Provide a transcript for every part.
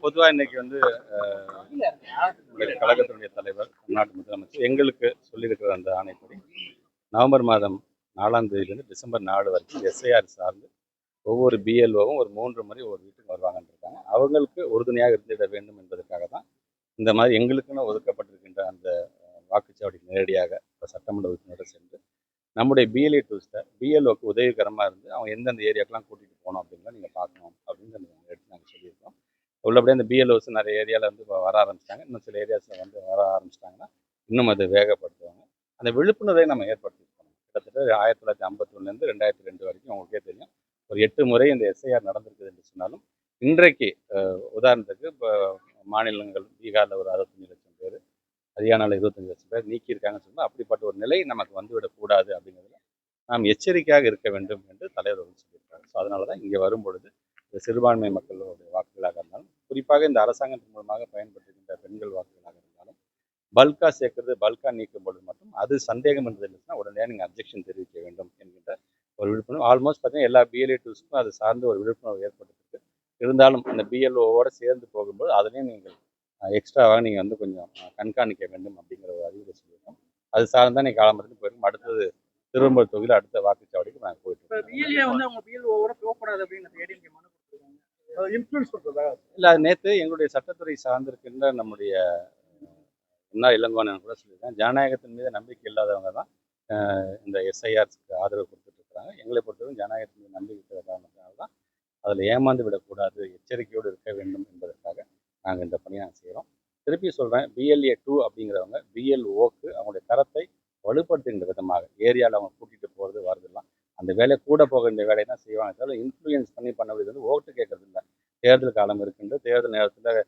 பொதுவாக இன்னைக்கு வந்து கழகத்தினுடைய தலைவர் தமிழ்நாட்டு முதலமைச்சர் எங்களுக்கு சொல்லியிருக்கிற அந்த ஆணைப்படி நவம்பர் மாதம் நாலாம் தேதியிலிருந்து டிசம்பர் நாலு வரைக்கும் எஸ்ஐஆர் சார்ந்து ஒவ்வொரு பிஎல்ஓவும் ஒரு மூன்று முறை ஒரு வீட்டுக்கு வருவாங்கன்னு இருக்காங்க. அவங்களுக்கு உறுதுணையாக இருந்திட வேண்டும் என்பதற்காக தான் இந்த மாதிரி எங்களுக்குன்னு ஒதுக்கப்பட்டிருக்கின்ற அந்த வாக்குச்சாவடி நேரடியாக இப்போ சட்டமன்ற உறுப்பினரை சென்று நம்முடைய பிஎல்ஏ டூஸ்ட்டை பிஎல்ஓக்கு உதவிகரமாக இருந்து அவங்க எந்தெந்த ஏரியாக்கெல்லாம் கூட்டிகிட்டு போகணும் அப்படிங்கிறத நீங்கள் பார்க்கணும் அப்படின்னு நாங்கள் எடுத்து நாங்கள் சொல்லியிருக்கோம். உள்ளபடியே அந்த பிஎல்ஓஸ் நிறைய ஏரியாவில் வந்து வர ஆரம்பிச்சிட்டாங்க. இன்னும் சில ஏரியாஸில் வந்து வர ஆரம்பிச்சிட்டாங்கன்னா இன்னும் அதை வேகப்படுத்துவாங்க. அந்த விழிப்புணர்வை நம்ம ஏற்படுத்திருக்கோம் கிட்டத்தட்ட ஆயிரத்தி தொள்ளாயிரத்தி ஐம்பத்தொன்னுலேருந்து ரெண்டாயிரத்தி ரெண்டு வரைக்கும் உங்களுக்கே தெரியும். ஒரு எட்டு முறை இந்த எஸ்ஐஆர் நடந்திருக்குது என்று சொன்னாலும் இன்றைக்கு உதாரணத்துக்கு இப்போ மாநிலங்கள் பீகாரில் ஒரு அறுபத்தஞ்சு ஹரியானாவில் இருபத்தஞ்சு லட்சம் பேர் நீக்கியிருக்காங்கன்னு சொன்னால் அப்படிப்பட்ட ஒரு நிலை நமக்கு வந்துவிடக்கூடாது அப்படிங்கிறதுல நாம் எச்சரிக்கையாக இருக்க வேண்டும் என்று தலைவர் வந்து ஸோ அதனால தான் இங்கே வரும்பொழுது இந்த சிறுபான்மை மக்களுடைய வாக்குகளாக இருந்தாலும் குறிப்பாக இந்த அரசாங்கத்தின் மூலமாக பயன்படுத்துகின்ற பெண்கள் வாக்குகளாக இருந்தாலும் பல்கா சேர்க்கறது பல்கா நீக்கும் பொழுது மட்டும் அது சந்தேகம் என்று இருந்துச்சுன்னா உடனே நீங்கள் அப்ஜெக்ஷன் தெரிவிக்க வேண்டும் என்கின்ற ஒரு விழிப்புணர்வு. ஆல்மோஸ்ட் பார்த்தீங்கன்னா எல்லா பிஎல்ஏ டூஸ்க்கும் அது சார்ந்து ஒரு விழிப்புணர்வு ஏற்படுத்திருக்கு இருந்தாலும் அந்த பிஎல்ஓவோட சேர்ந்து போகும்போது அதுலேயும் நீங்கள் எக்ஸ்ட்ராவாக நீங்கள் வந்து கொஞ்சம் கண்காணிக்க வேண்டும் அப்படிங்கிற ஒரு அறிவுரை சொல்லியிருக்கோம். அது சார்ந்து நீங்கள் காலம்பரத்துக்கு போயிருக்கும். அடுத்தது திருவம்பூர் தொகுதியில் அடுத்த வாக்குச்சாவடிக்கு நாங்கள் போயிட்டு இல்லை அது நேற்று எங்களுடைய சட்டத்துறை சார்ந்திருக்கின்ற நம்முடைய அஹ், முன்னாள் இளங்கோவன் கூட சொல்லியிருக்கேன் ஜனநாயகத்தின் மீது நம்பிக்கை இல்லாதவங்க தான் இந்த எஸ்ஐஆர்ஸ்க்கு ஆதரவு கொடுத்துட்டு இருக்கிறாங்க எங்களை பொறுத்தவரை ஜனநாயகத்தின் மீது நம்பிக்கை இருக்கிற காரணத்தினால தான் அதில் ஏமாந்து விடக்கூடாது எச்சரிக்கையோடு இருக்க வேண்டும் என்பதற்காக நாங்கள் இந்த பணியை நாங்கள் செய்கிறோம் திருப்பி சொல்கிறேன் பிஎல்ஏ டூ அப்படிங்கிறவங்க பிஎல்ஓக்கு அவங்களுடைய தரத்தை வலுப்படுத்துகின்ற விதமாக ஏரியாவில் அவங்க கூட்டிகிட்டு போகிறது வரதெல்லாம் அந்த வேலை கூட போக வேண்டிய வேலையை தான் செய்வாங்க தவிர இன்ஃப்ளூயன்ஸ் பண்ணி பண்ண வேண்டியது வந்து ஓட்டு கேட்கறது இல்லை. தேர்தல் காலம் இருக்குன்ற தேர்தல் நேரத்தில்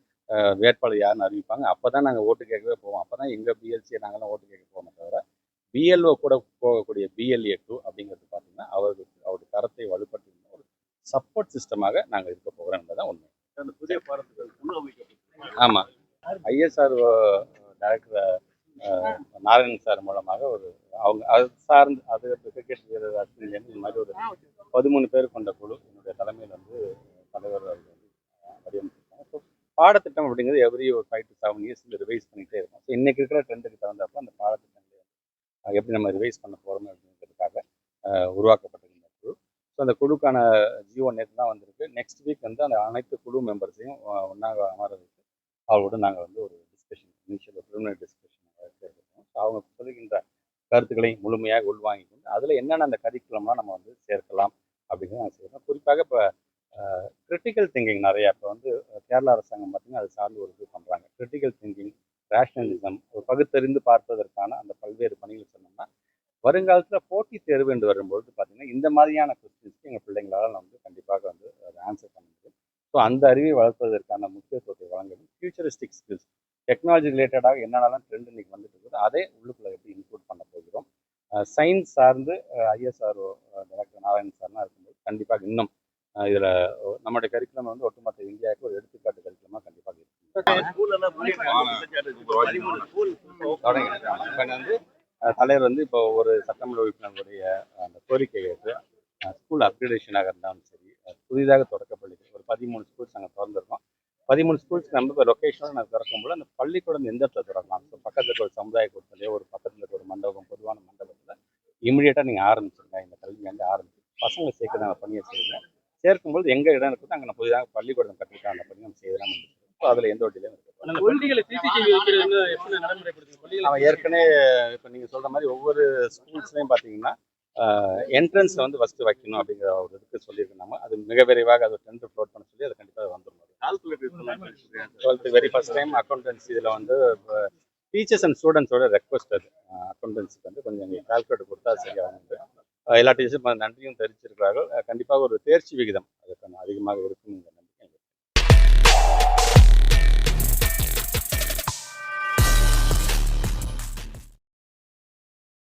வேட்பாளர் யாருன்னு அறிவிப்பாங்க. அப்போ தான் நாங்கள் ஓட்டு கேட்கவே போவோம். அப்போ தான் எங்கள் பிஎல்சியை நாங்கள்லாம் ஓட்டு கேட்க போவோம் தவிர பிஎல்ஓ கூட போகக்கூடிய பிஎல்ஏ டூ அப்படிங்கிறது பார்த்தீங்கன்னா அவர்களுக்கு அவருடைய தரத்தை வலுப்படுத்துகின்ற ஒரு சப்போர்ட் சிஸ்டமாக நாங்கள் இருக்க போகிறோம் என்பதுதான் உண்மை. அந்த புதிய பாடத்துக்கு ஆமாம் ஐஎஸ்ஆர் டைரக்டர் நாராயணன் சார் மூலமாக ஒரு அவங்க அது சார்ந்து அது கிரிக்கெட் வீரர் அஸ்வின் இந்த மாதிரி ஒரு பதிமூணு பேர் கொண்ட குழு என்னுடைய தலைமையில் வந்து தலைவர் அவர்கள் வந்து வடிவமைச்சிருக்காங்க. ஸோ பாடத்திட்டம் அப்படிங்கிறது எவ்ரி ஒரு five to seven years revise பண்ணிகிட்டே இருக்கும். ஸோ இன்றைக்கி இருக்கிற ட்ரெண்டுக்கு தகுந்தப்ப அந்த பாடத்திட்டங்களை எப்படி நம்ம ரிவைஸ் பண்ண போகிறோம் அப்படிங்கிறதுக்காக அஹ், உருவாக்கப்பட்டிருந்த குழு. ஸோ அந்த குழுக்கான ஜியோ நேற்று தான் வந்திருக்கு. நெக்ஸ்ட் வீக் வந்து அந்த அனைத்து குழு மெம்பர்ஸையும் ஒன்றாக அமர அவரோட நாங்கள் வந்து ஒரு டிஸ்கஷன் இனிஷியல் ப்ரிலிமினரி டிஸ்கஷன் சேர்க்கிறோம் ஸோ அவங்க சொல்லுகின்ற கருத்துக்களை முழுமையாக உள்வாங்கி கொண்டு அதில் என்னென்ன அந்த கரிக்குலம்லாம் நம்ம வந்து சேர்க்கலாம் அப்படிங்கிறத நாங்கள் செய்கிறோம் குறிப்பாக இப்போ கிரிட்டிக்கல் திங்கிங் நிறையா இப்போ வந்து கேரளா அரசாங்கம் பார்த்திங்கன்னா அது சார்ந்து ஒரு இது பண்ணுறாங்க கிரிட்டிக்கல் திங்கிங் ரேஷனலிசம் ஒரு பகுத்தறிந்து பார்ப்பதற்கான அந்த பல்வேறு பணிகள் சொன்னோம்னா வருங்காலத்தில் போட்டி தேர்வு என்று வரும்பொழுது பார்த்திங்கன்னா இந்த மாதிரியான கொஸ்டின்ஸ்க்கு எங்கள் பிள்ளைங்களால் வந்து கண்டிப்பாக வந்து அதை ஆன்சர் பண்ண முடியும். ஸோ அந்த அறிவை வளர்ப்பதற்கான முக்கியத்துவத்தை வழங்கணும் ஃபியூச்சரிஸ்டிக் ஸ்கில்ஸ் டெக்னாலஜி ரிலேட்டடாக என்னென்னலாம் ட்ரெண்ட் இன்னைக்கு வந்துட்டு இருக்குது அதை உள்ளுக்குள்ள எப்படி இன்க்ளூட் பண்ண போகிறோம்? சயின்ஸ் சார்ந்து ஐஎஸ்ஆர்ஓ டாக்டர் நாராயணன் சார்லாம் இருக்கும்போது கண்டிப்பாக இன்னும் இதில் நம்மளுடைய கரிக்குலம் வந்து ஒட்டுமொத்த இந்தியாவுக்கு ஒரு எடுத்துக்காட்டு கரிக்குலமாக கண்டிப்பாக இருக்கும் வந்து தலைவர் வந்து இப்போ ஒரு சட்டமன்ற உறுப்பினர்களுடைய அந்த கோரிக்கையை ஏற்று ஸ்கூல் அப்கிரேடேஷனாக இருந்தாலும் சரி புதிதாக தொடக்கப்பள்ளிகள் ஒரு பதிமூணு ஸ்கூல்ஸ் நாங்கள் திறந்துருக்கோம். பதிமூணு ஸ்கூல்ஸ் நம்ம இப்போ லொக்கேஷனோட நாங்கள் திறக்கும்போது அந்த பள்ளிக்கூடம் எந்த இடத்துல திறக்கலாம்? ஸோ பக்கத்தில் ஒரு சமுதாய கூட்டத்திலேயோ ஒரு பக்கத்தில் இருக்க ஒரு மண்டபம் பொதுவான மண்டபத்தில் இமிடியேட்டாக நீங்கள் ஆரம்பிச்சிருங்க. இந்த கல்வி வந்து ஆரம்பிச்சு பசங்களை சேர்க்க நாங்கள் பணியை செய்யுங்க. சேர்க்கும்போது எங்கே இடம் இருக்குதோ அங்கே நம்ம புதிதாக பள்ளிக்கூடம் கட்டிருக்கோம் அந்த பணி நம்ம செய்யலாம் ஸோ அதில் எந்த ஒரு டிலேயும் அவன் ஏற்கனவே இப்போ நீங்கள் சொல்கிற மாதிரி ஒவ்வொரு ஸ்கூல்ஸ்லையும் பார்த்தீங்கன்னா என்ட்ரன்ஸில் வந்து ஃபஸ்ட்டு வைக்கணும் அப்படிங்கிற ஒரு இதுக்கு சொல்லியிருக்கோம் நம்ம அது மிக விரைவாக அது டென்த்து ஃப்ளோட் பண்ண சொல்லி அது கண்டிப்பாக வந்துடும் twelfth very first time accountancy இதில் வந்து டீச்சர்ஸ் அண்ட் ஸ்டூடெண்ட்ஸோட ரெக்வஸ்ட் அது. அக்கௌண்டன்சிக்கு வந்து கொஞ்சம் எங்களுக்கு கால்குலேட் கொடுத்தா சரியாக வந்து எல்லா டீச்சர்ஸும் நன்றியும் தெரிவிச்சிருக்கிறார்கள். கண்டிப்பாக ஒரு தேர்ச்சி விகிதம் அதுக்கான அதிகமாக இருக்குங்க